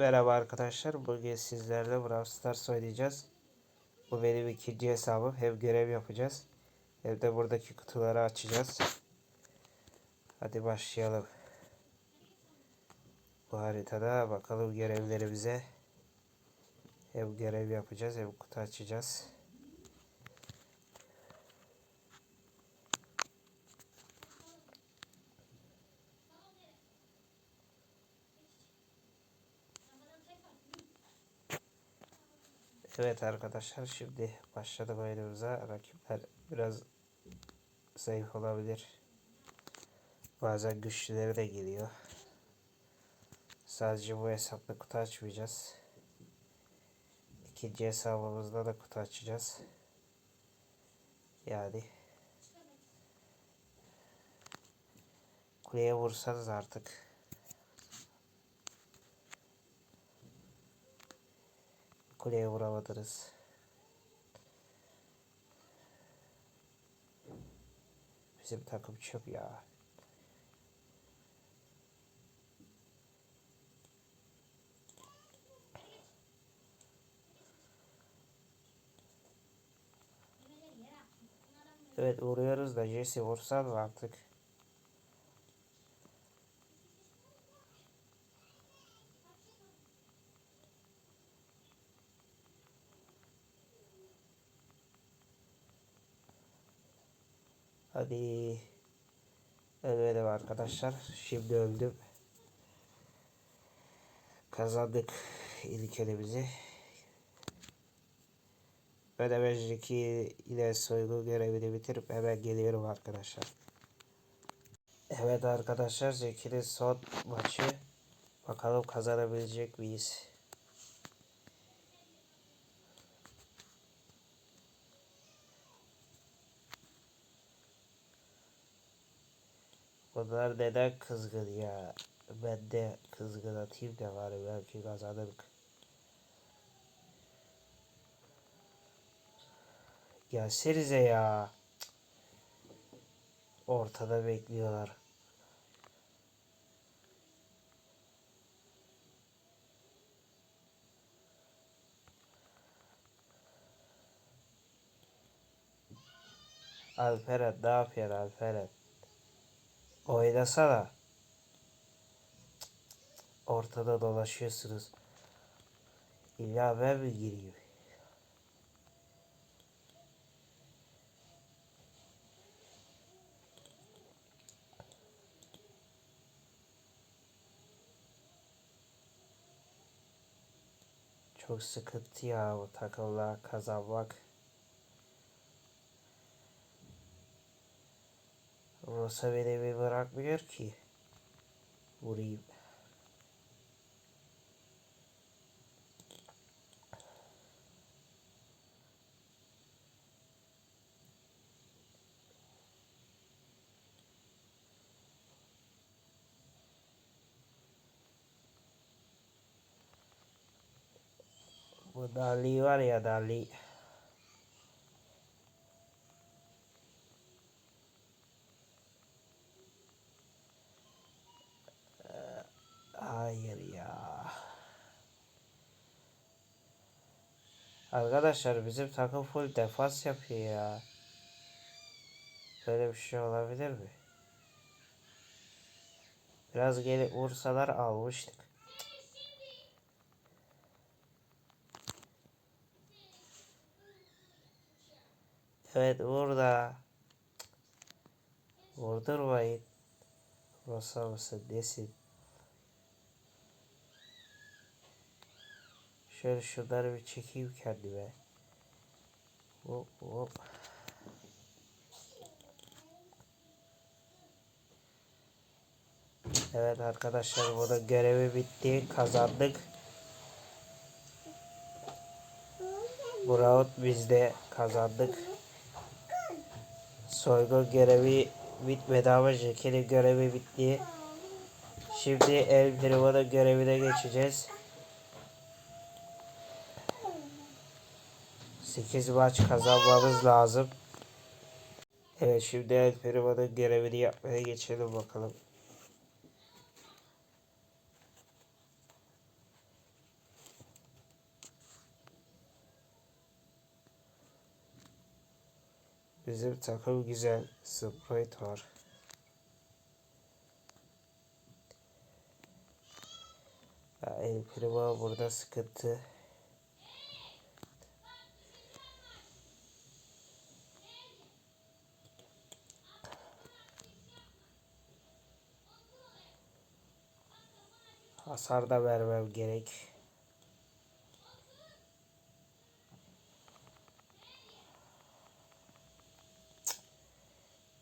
Merhaba arkadaşlar. Bugün sizlerle Brawl Stars oynayacağız. Bu benim ikinci hesabım. Hem görev yapacağız. Hem de buradaki kutuları açacağız. Hadi başlayalım. Bu haritada bakalım görevlerimize. Hem görev yapacağız hem kutu açacağız. Evet arkadaşlar şimdi başladık oyunumuza. Rakipler biraz zayıf olabilir. Bazen güçlüleri de geliyor. Sadece bu hesapla kutu açmayacağız. İkinci hesabımızda da kutu açacağız. Yani kuleye vursanız artık. Kuleye vuramadınız. Bizim takım çöp ya. Evet vuruyoruz da Jesse vursan artık? Hadi. Ölmedim arkadaşlar. Şimdi öldüm. Kazandık ilk elimizi. Ödemecdeki ile soygu görevini bitirip hemen geliyorum arkadaşlar. Evet arkadaşlar Zeki'nin son maçı. Bakalım kazanabilecek miyiz? Bunlar neden kızgın ya? Ben de kızgın atayım da var belki kazanırım. Gelsenize ya. Ortada bekliyorlar. Alperen ne yapıyorsun Alperen? Oynasana. Ortada dolaşıyorsunuz. İlla ben mi gireyim? Çok sıkıntı ya bu takımla kazanmak. Rosa beni bir bırakmıyor ki. Vurayım. Bu Dali var ya Dali. Arkadaşlar bizim takım full defans yapıyor ya. Böyle bir şey olabilir mi? Biraz gelip vursalar almıştık. Evet burada. Vurdurmayın. Rosa mısın desin. Şöyle şunları bir çekeyim kendime. Hop hop. Evet arkadaşlar burada görevi bitti. Kazandık. Bu round biz de kazandık. Soygun görevi bitmedi ama Jekyll'in görevi bitti. Şimdi El Primo'nun görevine geçeceğiz. 8 maç kazanmamız lazım. Evet şimdi El Primo'nun görevini yapmaya geçelim bakalım. Bizim takım güzel. Sprite var. El Primo burada sıkıntı. Hasar da vermem gerek.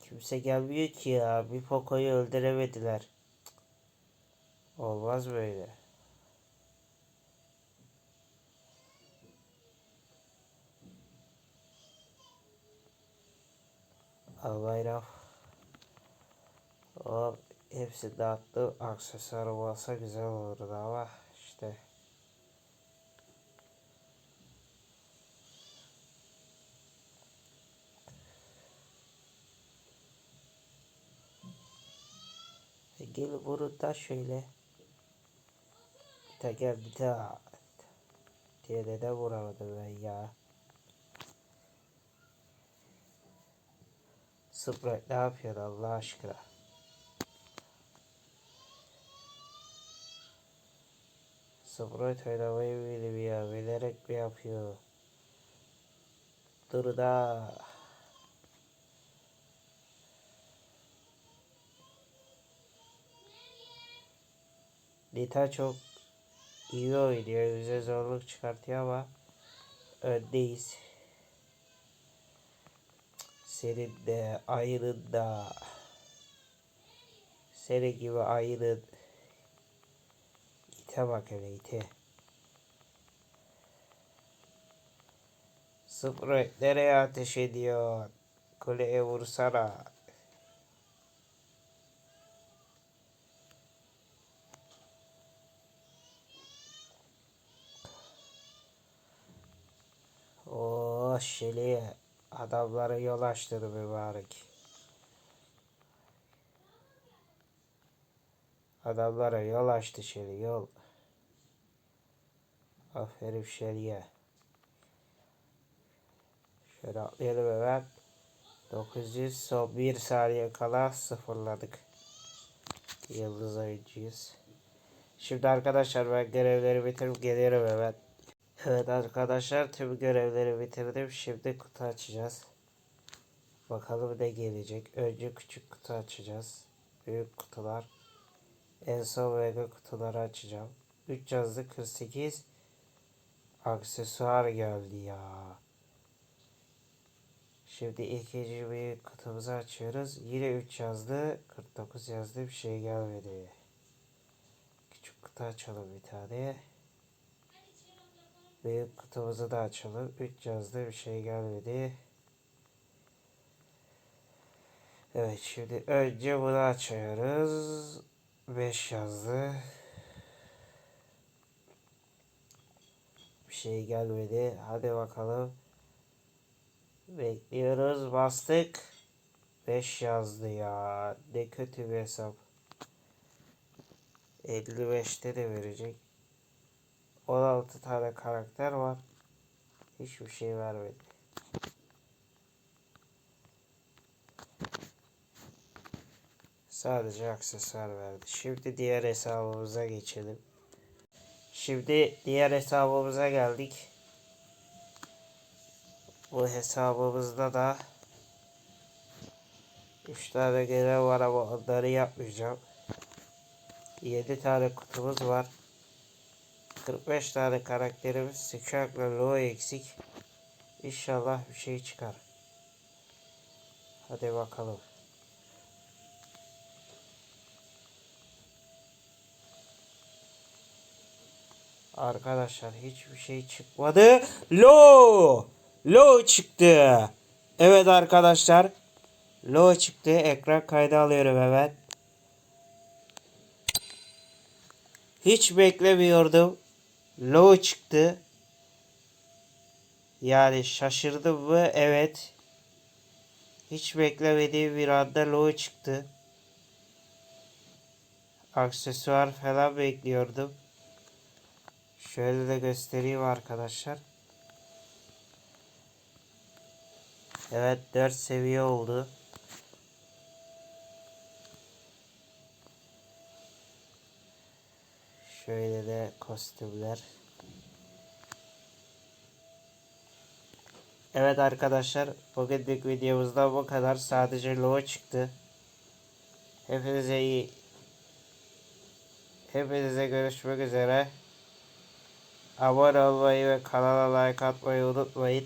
Kimse gelmiyor ki ya. Bir Poco'yu öldüremediler. Olmaz böyle. Al bayram. O hepsi dağıttı. Aksesuar olsa güzel olurdu ama işte. E Gel vurun da şöyle. Gel bir daha. Diye de vuramadım ben ya. Sprite ne yapıyor Allah aşkına? Sprite oynamayı bilmiyor. Bilerek mi yapıyor? Dur da. Nita çok iyi oynuyor. Bize zorluk çıkartıyor ama öndeyiz. Senin de ayrın da senin gibi ayrın ite bak hele ite. Sprite nereye ateş ediyor? Kuleye vursana. Oo şeli adamlara yol açtırdı mübarek. Adamlara yol açtı şeli yol. Aferin şeliye. Şöyle atlayalım hemen. 900 son 1 saniye kala sıfırladık. Yıldız oyuncuyuz. Şimdi arkadaşlar ben görevleri bitirip geliyorum hemen. Evet arkadaşlar tüm görevleri bitirdim. Şimdi kutu açacağız. Bakalım ne gelecek. Önce küçük kutu açacağız. Büyük kutular. En son mega kutuları açacağım. 3 yazdı 48 aksesuar geldi ya. Şimdi ikinci büyük kutumuzu açıyoruz. Yine 3 yazdı 49 yazdı bir şey gelmedi. Küçük kutu açalım bir tane. Büyük kutumuzu da açalım. 3 yazdı bir şey gelmedi. Evet şimdi önce bunu açıyoruz. 5 yazdı. Şey gelmedi. Hadi bakalım. Bekliyoruz. Bastık. 5 yazdı ya. Ne kötü bir hesap. 55'te de verecek. 16 tane karakter var. Hiçbir şey vermedi. Sadece aksesuar verdi. Şimdi diğer hesabımıza geçelim. Şimdi diğer hesabımıza geldik. Bu hesabımızda da 3 tane görev var ama onları yapmayacağım. 7 tane kutumuz var. 45 tane karakterimiz sıçakla low eksik. İnşallah bir şey çıkar. Hadi bakalım. Arkadaşlar hiçbir şey çıkmadı. Low! Low çıktı. Evet arkadaşlar. Low çıktı. Ekran kaydı alıyorum hemen. Hiç beklemiyordum. Low çıktı. Yani şaşırdım mı? Evet. Hiç beklemediğim bir anda low çıktı. Aksesuar falan bekliyordum. Şöyle de göstereyim arkadaşlar. Evet 4 seviye oldu. Şöyle de kostümler. Evet arkadaşlar bugünlük videomuzda bu kadar. Sadece logo çıktı. Hepinize iyi. Hepinize görüşmek üzere. Abone olmayı ve kanala like atmayı unutmayın.